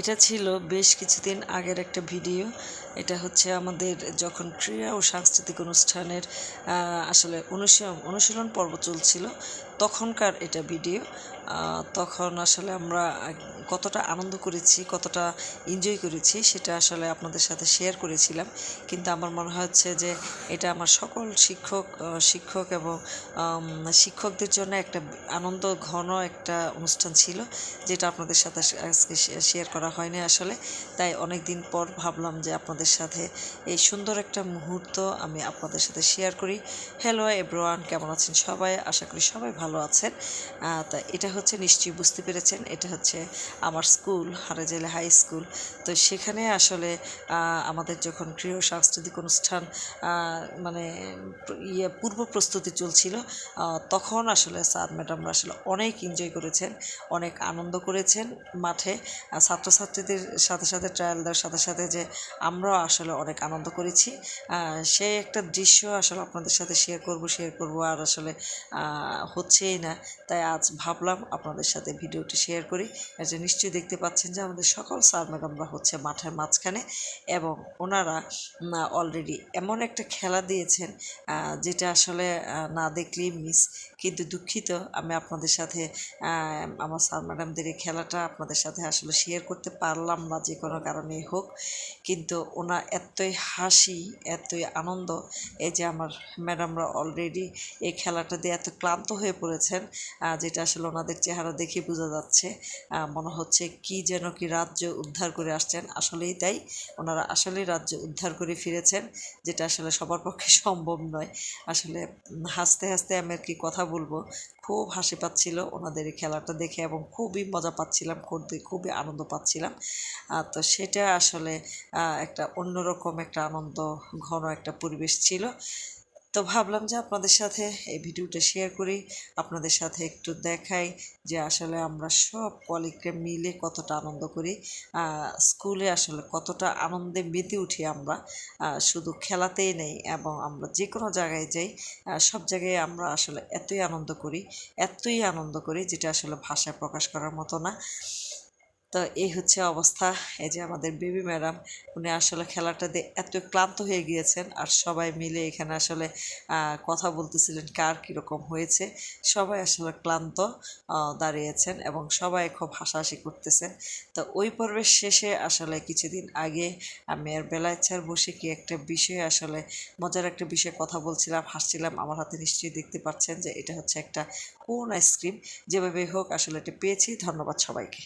এটা ছিল বেশ কিছুদিন আগের একটা ভিডিও। এটা হচ্ছে আমাদের যখন ক্রীড়া ও সাংস্কৃতিক অনুষ্ঠানের আসলে অনুশীলন অনুশীলন পর্ব চলছিল। তখনকার এটা ভিডিও তখন আসলে আমরা কতটা আনন্দ করেছি, কতটা এনজয় করেছি, সেটা আসলে আপনাদের সাথে শেয়ার করেছিলাম। কিন্তু আমার মনে হচ্ছে যে এটা আমার সকল শিক্ষক শিক্ষক এবং শিক্ষকদের জন্য একটা আনন্দ ঘন একটা অনুষ্ঠান ছিল, যেটা আপনাদের সাথে আজকে শেয়ার করা হয়নি আসলে। তাই অনেক দিন পর ভাবলাম যে আপনাদের সাথে এই সুন্দর একটা মুহূর্ত আমি আপনাদের সাথে শেয়ার করি। হ্যালো এব্রোয়ান কেমন আছেন সবাই? আশা করি সবাই ভালো আছেন। আহ, তা এটা হচ্ছে নিশ্চয়ই বুঝতে পেরেছেন এটা হচ্ছে আমার স্কুল হারাজেলে হাই স্কুল। তো সেখানে আসলে আমাদের যখন গৃহ সাংস্কৃতিক অনুষ্ঠান মানে ইয়ে পূর্ব প্রস্তুতি চলছিল তখন আসলে স্যার ম্যাডামরা আসলে অনেক এনজয় করেছেন অনেক আনন্দ করেছেন মাঠে। ছাত্রছাত্রীদের সাথে সাথে ট্রায়াল দেওয়ার সাথে সাথে যে আমরাও আসলে অনেক আনন্দ করেছি। সেই একটা দৃশ্য আসলে আপনাদের সাথে শেয়ার করব শেয়ার করব আর আসলে আহ, হচ্ছেই না। তাই আজ ভাবলাম আপনাদের সাথে ভিডিওটি শেয়ার করি। যে নিশ্চয়ই দেখতে পাচ্ছেন যে আমাদের সকল স্যার ম্যাডামরা হচ্ছে মাঠের মাঝখানে এবং ওনারা অলরেডি এমন একটা খেলা দিয়েছেন যেটা আসলে না দেখলেই মিস কিন্তু দুঃখিত, আমি আপনাদের সাথে আমার স্যার ম্যাডামদের এই খেলাটা আপনাদের সাথে আসলে শেয়ার করতে পারলাম না যে কোনো কারণেই হোক। কিন্তু ওনার এতই হাসি, এতই আনন্দ, এই যে আমার ম্যাডামরা অলরেডি এই খেলাটা দিয়ে এত ক্লান্ত হয়ে আহ, যেটা আসলে ওনাদের চেহারা দেখে বোঝা যাচ্ছে। মনে হচ্ছে কি যেন কি রাজ্য উদ্ধার করে আসছেন। আসলেই তাই। ওনারা আসলেই রাজ্য উদ্ধার করে ফিরেছেন যেটা আসলে সবার পক্ষে সম্ভব নয়। আসলে হাসতে হাসতে আমি আর কি কথা বলব। খুব হাসি পাচ্ছিল ওনাদের এই খেলাটা দেখে এবং খুবই মজা পাচ্ছিলাম খুবই খুবই আনন্দ পাচ্ছিলাম। তো সেটা আসলে একটা অন্যরকম একটা আনন্দ ঘন একটা পরিবেশ ছিল। তো ভাবলাম যে আপনাদের সাথে এই ভিডিওটা শেয়ার করি, আপনাদের সাথে একটু দেখাই যে আসলে আমরা সব কলিগরা মিলে কতটা আনন্দ করি। স্কুলে আসলে কতটা আনন্দে মেতে উঠি আমরা। শুধু খেলাতেই নেই এবং আমরা যে কোনো জায়গায় যাই সব জায়গায় আমরা আসলে এতই আনন্দ করি, এতই আনন্দ করি যেটা আসলে ভাষায় প্রকাশ করার মতো না। তো এই হচ্ছে অবস্থা। এই যে আমাদের বেবি ম্যাডাম, উনি আসলে খেলাটা দিয়ে এত ক্লান্ত হয়ে গিয়েছেন আর সবাই মিলে এখানে আসলে কথা বলতেছিলেন কার কীরকম হয়েছে। সবাই আসলে ক্লান্ত দাঁড়িয়েছেন এবং সবাই খুব হাসাহাসি করতেছেন। তো ওই পর্বের শেষে আসলে কিছুদিন আগে আমি আর বেলায় চার বসে কি একটা বিষয়ে আসলে মজার একটা বিষয়ে কথা বলছিলাম, হাসছিলাম। আমার হাতে নিশ্চয়ই দেখতে পাচ্ছেন যে এটা হচ্ছে একটা কোন আইসক্রিম। যেভাবে হোক আসলে এটা পেয়েছি। ধন্যবাদ সবাইকে।